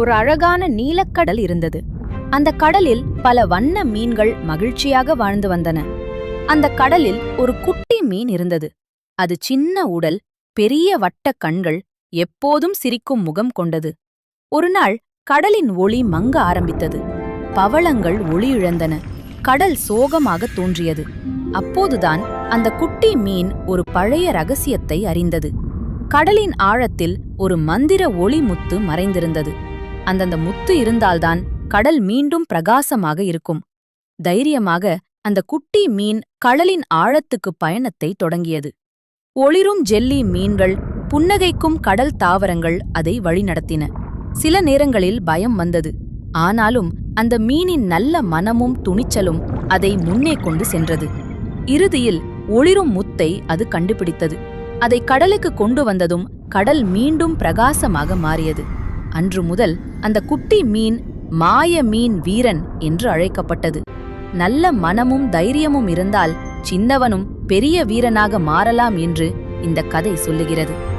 ஒரு அழகான நீலக்கடல் இருந்தது. அந்த கடலில் பல வண்ண மீன்கள் மகிழ்ச்சியாக வாழ்ந்து வந்தன. அந்த கடலில் ஒரு குட்டி மீன் இருந்தது. அது சின்ன உடல் பெரிய வட்ட கண்கள் எப்போதும் சிரிக்கும் முகம் கொண்டது. ஒருநாள் கடலின் ஒளி மங்க ஆரம்பித்தது. பவளங்கள் ஒளி இழந்தன. கடல் சோகமாக தோன்றியது. அப்போதுதான் அந்த குட்டி மீன் ஒரு பழைய ரகசியத்தை அறிந்தது. கடலின் ஆழத்தில் ஒரு மந்திர ஒளி முத்து மறைந்திருந்தது. அந்தந்த முத்து இருந்தால்தான் கடல் மீண்டும் பிரகாசமாக இருக்கும். தைரியமாக அந்த குட்டி மீன் கடலின் ஆழத்துக்கு பயணத்தை தொடங்கியது. ஒளிரும் ஜெல்லி மீன்கள் புன்னகைக்கும் கடல் தாவரங்கள் அதை வழிநடத்தின. சில நேரங்களில் பயம் வந்தது. ஆனாலும் அந்த மீனின் நல்ல மனமும் துணிச்சலும் அதை முன்னே கொண்டு சென்றது. இறுதியில் ஒளிரும் முத்தை அது கண்டுபிடித்தது. அதை கடலுக்கு கொண்டு வந்ததும் கடல் மீண்டும் பிரகாசமாக மாறியது. அன்று முதல் அந்த குட்டி மீன் மாய மீன் வீரன் என்று அழைக்கப்பட்டது. நல்ல மனமும் தைரியமும் இருந்தால் சின்னவனும் பெரிய வீரனாக மாறலாம் என்று இந்த கதை சொல்லுகிறது.